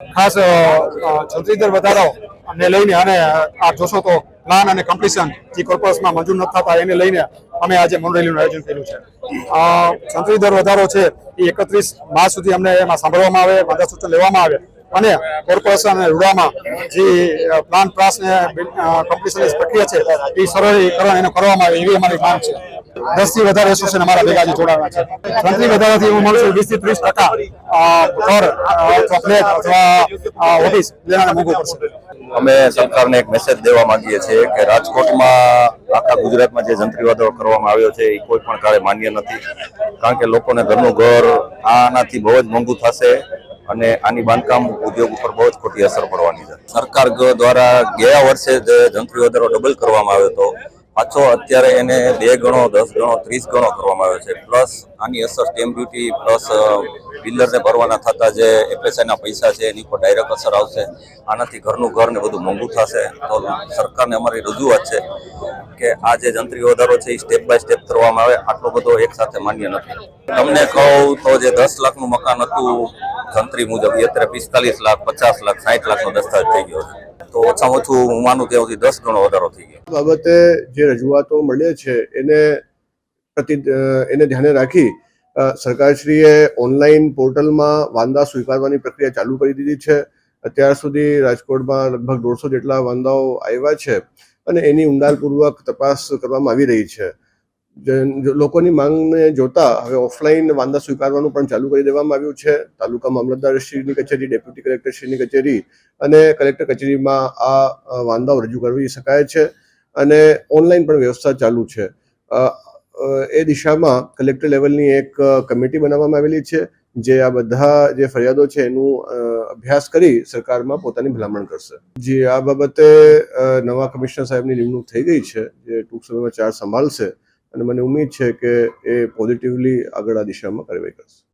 ખાસ અ, અ, દર વધારો ને લઈને અને આ જોશો તો પ્લાન અને કમ્પિટિશન જે કોર્પોરેશનમાં મંજૂર નથી થતા એને લઈને અમે આજે મનરેલીનું આયોજન કર્યું છે. અ, જંત્રી દર વધારો છે એ એકત્રીસ માર્ચ સુધી અમને એમાં સાંભળવામાં આવે વાંધા સૂચન લેવામાં આવે અને કોર્પોરેશન અને રૂડામાં જે પ્લાન પ્રાસ ને કમ્પ્લીશનની પ્રક્રિયા છે એ સરળીકરણ એને કરવામાં આવે એવી અમારી માંગ છે. દસથી વધારે એસોસિએશન અમારા ભેગા આજે છે. જંત્રી વધારાથી એવું મળશે વીસથી ત્રીસ ટકા ઘર અથવા ફ્લેટ અથવા ઓફિસ લેવાને મોંઘું પડશે અમે સરકારને એક મેસેજ દેવા માંગીએ છીએ કે રાજકોટમાં આખા ગુજરાતમાં જે જંત્રીવાદો કરવામાં આવ્યો છે, એ કોઈ પણ કાળે માન્ય નથી. કારણ કે લોકોને ઘરનું ઘર આનાથી બહુ જ મોંઘું થશે અને આની બાંધકામ ઉદ્યોગ ઉપર બહુ જ ખોટી અસર પડવાની છે. સરકાર દ્વારા ગયા વર્ષે જે જંત્રી વધારો ડબલ કરવામાં આવ્યો હતો પાછો અત્યારે એને બે ગણો, દસ ગણો, ત્રીસ ગણો કરવામાં આવ્યો છે. પ્લસ આની અસર સ્ટેમ્પ ડ્યુટી પ્લસ બિલ્ડરને ભરવાના થતા જે એફએસઆઈના પૈસા છે, એની ઉપર ડાયરેક્ટ અસર આવશે. આનાથી ઘરનું ઘર ને બધું મોંઘું થશે. તો સરકારને અમારી રજૂઆત છે કે આ જે જંત્રી વધારો છે એ સ્ટેપ બાય સ્ટેપ કરવામાં આવે. આટલો બધો એક સાથે માન્ય નથી. તમને કહું તો જે દસ લાખનું મકાન હતું જંત્રી મુજબ અત્યારે પિસ્તાલીસ લાખ, પચાસ લાખ સાઠ લાખનો દસ્તાવેજ થઈ ગયો છે. તો ઓછામાં ઓછું હું માનું ત્યાં દસ ગણો વધારો થઈ ગયો. બાબતે જે રજૂઆતો મળે છે એને પ્રતિ એને ધ્યાને રાખી સરકારશ્રીએ ઓનલાઈન પોર્ટલમાં વાંદા સ્વીકારવાની પ્રક્રિયા ચાલુ કરી દીધી છે. અત્યાર સુધી રાજકોટમાં લગભગ દોઢસો જેટલા વાંદાઓ આવ્યા છે અને એની ઊંડાણપૂર્વક તપાસ કરવામાં આવી રહી છે. લોકોની માંગને જોતા હવે ઓફલાઈન વાંદા સ્વીકારવાનું પણ ચાલુ કરી દેવામાં આવ્યું છે. તાલુકા મામલતદારશ્રીની કચેરી, ડેપ્યુટી કલેક્ટરશ્રીની કચેરી અને કલેક્ટર કચેરીમાં આ વાંધાઓ રજૂ કરી શકાય છે અને ઓનલાઈન પણ વ્યવસ્થા ચાલુ છે. એ દિશામાં કલેક્ટર લેવલની એક કમિટી બનાવવામાં આવેલી છે જે આ બધા જે ફરિયાદો છે એનું અભ્યાસ કરી સરકારમાં પોતાની ભલામણ કરશે. જે આ બાબતે નવા કમિશનર સાહેબની નિમણૂક થઈ ગઈ છે, જે ટૂંક સમયમાં ચાર્જ સંભાળશે અને મને ઉમેદ છે કે એ પોઝિટિવલી આગળ આ દિશામાં કાર્યવાહી કરશે.